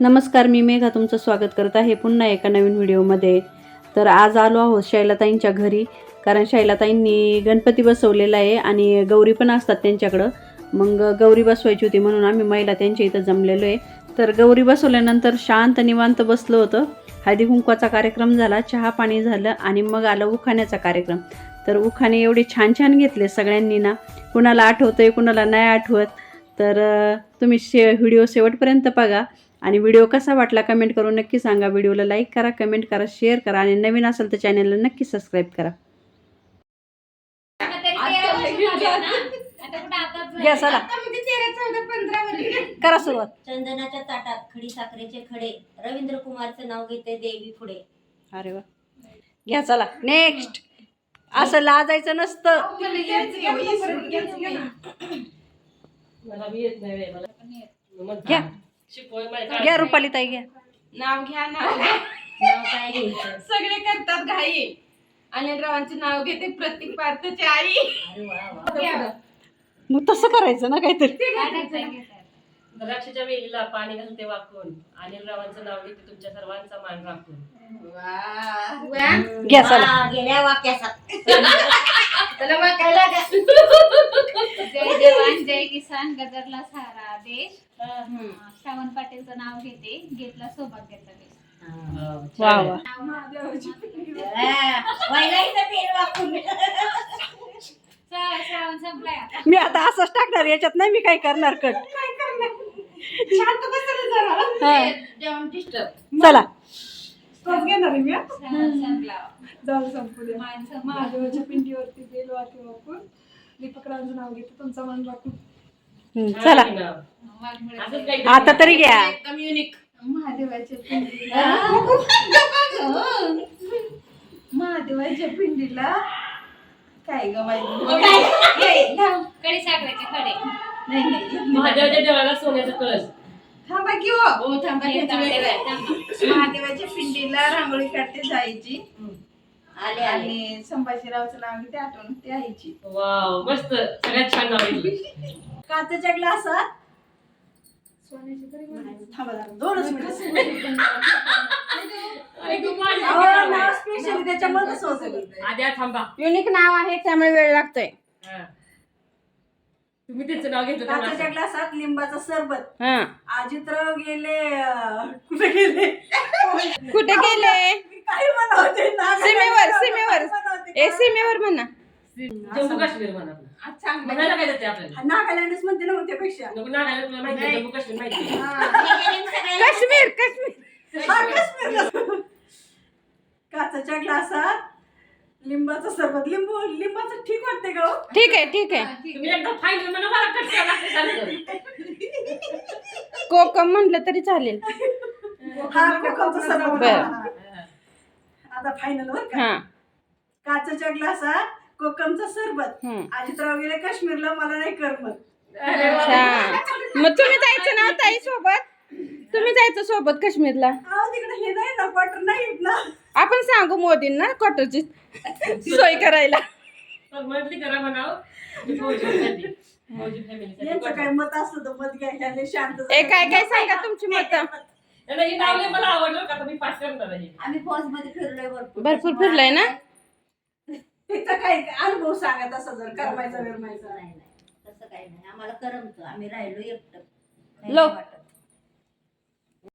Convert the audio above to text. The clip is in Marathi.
नमस्कार मी मेघा तुमचं स्वागत करत आहे पुन्हा एका नवीन व्हिडिओमध्ये. तर आज आलो आहोत शैलाताईंच्या घरी कारण शैलाताईंनी गणपती बसवलेला आहे आणि गौरी पण असतात त्यांच्याकडं. मग गौरी बसवायची होती म्हणून आम्ही महिला त्यांच्या इथं जमलेलो आहे. तर गौरी बसवल्यानंतर शांत निवांत बसलो होतं. हळदी कुंकवाचा कार्यक्रम झाला चहा पाणी झालं आणि मग आलं उखाण्याचा कार्यक्रम. तर उखाणे एवढे छान छान घेतले सगळ्यांनी ना. कुणाला आठवतं आहे कुणाला नाही आठवत. तर तुम्ही शे व्हिडिओ शेवटपर्यंत बघा. आणि व्हिडिओ कसा वाटला कमेंट करून नक्की सांगा. व्हिडिओला लाईक करा कमेंट करा शेअर करा आणि नवीन असेल तर चॅनलला नक्की सबस्क्राईब करा. घ्या चला. करा सुरुवात. चंदनाच्या ताटात खडी साखरेचे खडे. रवींद्र कुमारचं नाव घेते देवी पुढे. अरे वा. घ्या चला. नेक्स्ट असं लाजायचं नसतं. मला येत नाही घ्या. शिकवय मला घ्या रुपाली ताई घ्या. नाव घ्या नाव नाव काय घ्यायचं? सगळे करतात घाई. अनिल रावांचे नाव घेते प्रतीक पार्थची आई. मग तसं करायचं ना काहीतरी. द्राक्षाच्या वेलीला पाणी घालून ते वाकून. अनिल रावांचं नाव घेते तुमच्या सर्वांचा मान राखून. घ्या चला. गेल्या वाक्यासात. त्याला वाकायला का? जय जवान जय किसान गदरला सारा देश श्रावण पाटीलचं नाव घेते घेतला सौभाग्याचा देश वा वा. श्रावण संपलाय आता. मी आता असंच टाकणार याच्यात नाही मी काय करणार कट. शांत बसायला जरा. हा. चला. श्रावण संपला. जाऊ संपू मान संपला महादेवाच्या दीपकरांचं नाव घेते तुमचा मन राखून हम्म, चला. आता तरी घ्या. एकदम युनिक महादेवाच्या पिंडीला. महादेवाच्या पिंडीला. काय ग बाई? कडी साखरेचे खडे. नाही नाही महादेवाच्या देवाला सोन्याचा कळस. थांबा की हो. हो. थांबा. महादेवाच्या पिंडीला रांगोळी काढते जायची. आले आले. आणि संभाजीरावचं नाव घेते आठवण आईची. वाव मस्त. सगळ्यात छान नाव घेतली काचेच्या ग्लासात? सोन्याची तरी म्हणायचं. थांबा जरा, दोनच मिनिटं. अरे तू माझी अहो, नाव नाव आहे. स्पेशली त्याच्यामुळे तसं होतं. आद्या थांबा. युनिक नाव आहे त्यामुळे वेळ लागतोय. हा. तुम्ही त्याचं नाव घेतलं तर काचेच्या माझं. ग्लासात लिंबाचं सरबत. हा. अजितराव गेले अं, कुठे गेले? कुठे गेले? काही बनवते ना सीमेवर, सीमेवर. ए सीमेवर म्हणा. जम्मू काश्मीर म्हणा आपलं. आज चांगलं. म्हणायला काय जाते आपल्याला? नागालँडच म्हणते ना मग त्यापेक्षा. नको माहिती आहे, जम्मू काश्मीर माहिती आहे. काश्मीर काश्मीर. हा, काश्मीर. काचेच्या ग्लासात लिंबाचं सरबत. लिंबू लिंबाचं ठीक वाटते का हो? ठीक आहे. ठीक आहे. तुम्ही एकदा फायनल म्हणा मला कट करावं लागतं सारखं. कोकम म्हटलं तरी चालेल. हा कोकमचं सरबत बर. हा. आता फायनल वर का? हा. काचेच्या ग्लासात कोकमचं सरबत. हम्म. अजितराव गेले काश्मीरला मला नाही करमत. मग तुम्ही जायचं ना ताई सोबत तुम्ही जायचं सोबत काश्मीरला? अहो तिकडे हे नाही ना क्वार्टर ना. आपण सांगू मोदींना क्वार्टरची सोय करायला. काय मत असलं तर मत घ्या ह्याले शांत काय काय सांगा तुमची मत? हे लय मला आवडलं का? तर मी पास करणार आहे. आम्ही फौजमध्ये फिरलोय भरपूर. भरपूर फिरलाय ना? तिथं काय अनुभव सांगा तसा जर करमायचा विरमायचा नाही नाही तसं काही नाही. आम्हाला करमतं. आम्ही राहिलो एकटं. काही लो. नाही वाटत.